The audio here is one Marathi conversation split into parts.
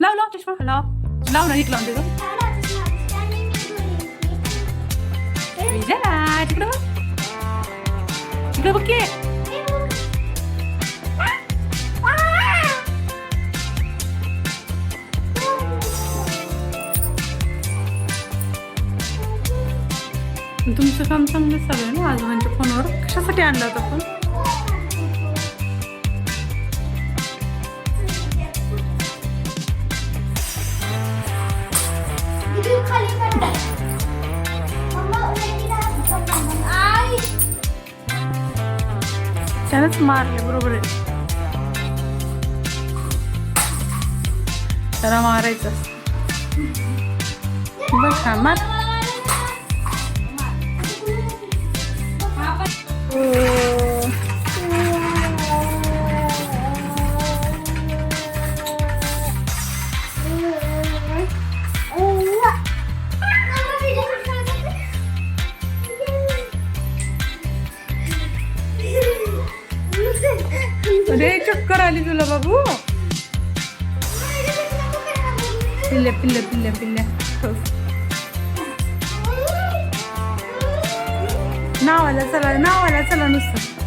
लाव लाव चष्मा लाव लाव ना एक लावून देतो विजया तिकडं बघ तिकडं बघ की तुमचं काम चांगलं चालू आहे ना आजोबांच्या फोनवर कशासाठी आणलं होतं त्यानंच मारले बरोबर आहे त्याला मारायचं बघ हा मार चक्कर आली तुला बाबू पिल्ले पिल्ले पिल्ले पिल्ले नावाला चला नावाला चला नुसतं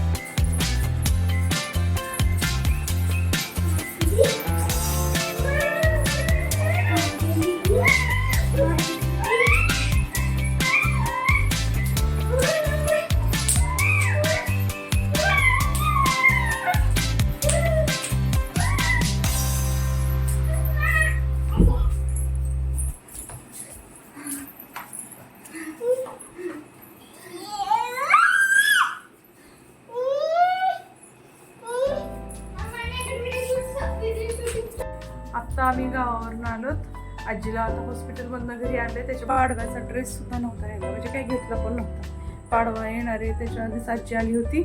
आत्ता आम्ही गावावरून आलोत. आजीला आता हॉस्पिटलमधनं घरी आले त्याच्या पाडव्याचा ड्रेस सुद्धा नव्हता यायला म्हणजे काही घेतला पण नव्हता. पाडवा येणार आहे. त्याच्या आधीच आजी आली होती.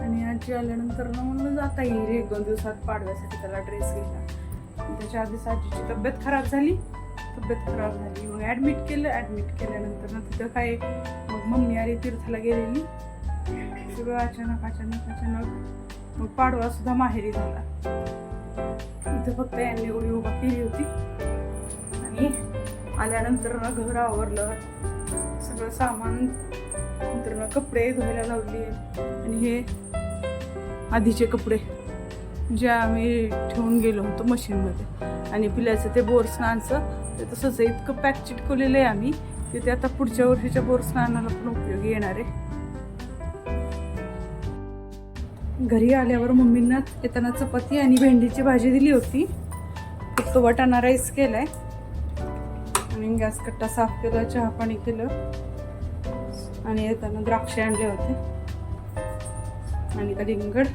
आणि आजी आल्यानंतर ना म्हणून जाता येईल. एक दोन दिवसात पाडव्यासाठी त्याला ड्रेस घेतला त्याच्या आधीच आजीची तब्येत खराब झाली. तब्येत खराब झाली. मग ॲडमिट केलं. ॲडमिट केल्यानंतर ना तिथं काय मग मम्मी आली तीर्थाला गेलेली. सगळं अचानक अचानक अचानक. मग पाडवा सुद्धा माहेरी झाला. इथं फक्त यांनी एवढी उभा केली होती. आणि आल्यानंतर ना घर आवरलं. सगळं सामान नंतर ना कपडे धुवायला लावले. आणि हे आधीचे कपडे जे आम्ही ठेवून गेलो होतो मशीनमध्ये. आणि पिल्याचं ते बोरस्नानचं ते तसंच इतकं पॅक चिटकवलेलं आहे आम्ही की ते आता पुढच्या वर्षीच्या बोर स्नानाला पण उपयोगी येणार आहे. घरी आल्यावर मम्मींना येताना चपाती आणि भेंडीची भाजी दिली होती. एक वटाणा राईस केलाय. आणि गॅस कट्टा साफ केला चहा पाणी केलं. आणि येताना द्राक्षे आणले होते. आणि कलिंगड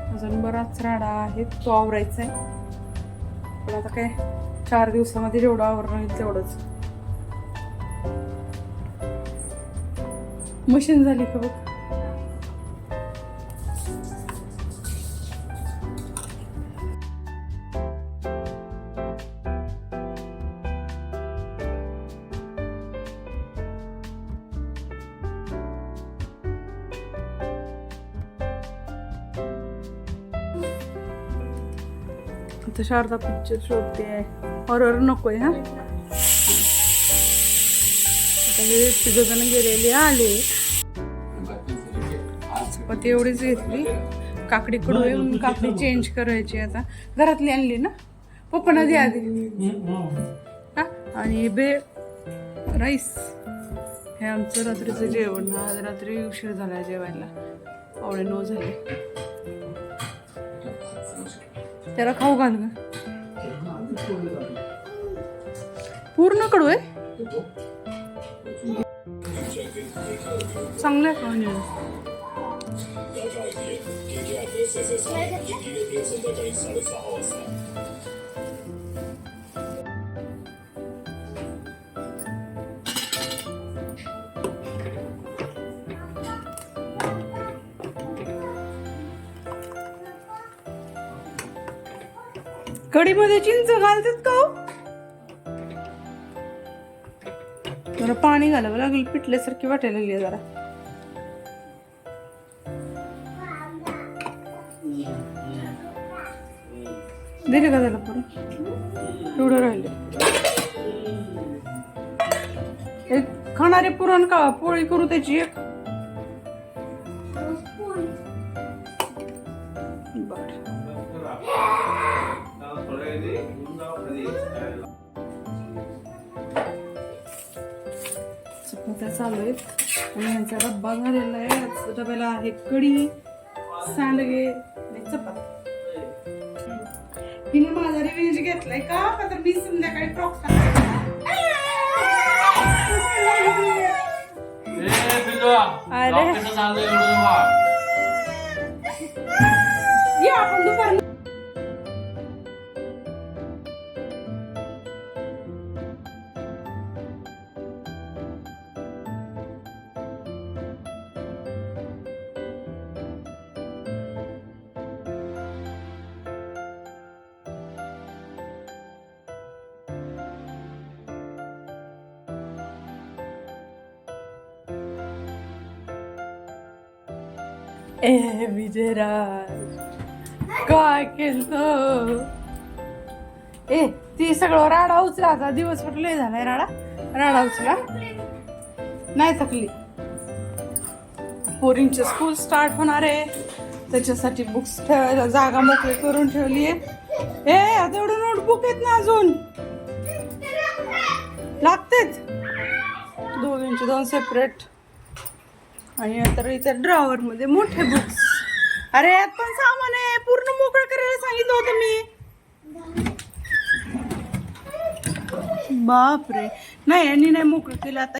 अजून बराच राडा आहे तो आवरायचा आहे. पण आता काय चार दिवसामध्ये जेवढं आवरणं होईल तेवढंच. मशीन झाली का बघ? आता शारदा पिक्चर शोधते आहे हॉरर नकोय हा आता हे तिघजण गेलेले आले चपाती एवढीच घेतली काकडी कडू आहे काकडी चेंज करायची आता. घरातली आणली ना? पप्पा दे आधी. हा? आणि बे राईस हे आमचं रात्रीचं जेवण. आज रात्री उशीर झाला जेवायला. पावणे नऊ झाले. त्याला खाऊ घाल पूर्ण कडू आहे चांगलं आहे कढीमध्ये चिंच घालतात का हो? जरा पाणी घालावं लागेल पिटल्यासारखी वाटायला लागली जरा. दिले का त्याला पुढे? एवढं राहिले. एक खाणारे पुरण का पोळी करू त्याची एक? चपात्या चालू आहेत. आणि यांचा डब्बा झालेला आहे. डब्याला आहे कढी सांडगे आणि चपाती. हिने माझा रिवेंज घेतलाय का? का तर मी संध्याकाळी फ्रॉक अरे. ये आपण दुपार ए विजयराज काय केलं ए ती सगळं राडा उचला आता. दिवस लय झालाय राडा. राडा उचला नाही थकली. पोरींचे स्कूल स्टार्ट होणार आहे. त्याच्यासाठी बुक्स ठेवायला जागा मोकळी करून ठेवली आहे. ए आता एवढं नोटबुक आहेत ना अजून? लागतेच दोघींचे दोन सेपरेट आणि आता इथे ड्रॉवर मध्ये मोठे बुक्स अरे यात पण सामान आहे. पूर्ण मोकळं करायला सांगितलं होतं मी. बापरे. नाही यांनी नाही मोकळं केलं. आता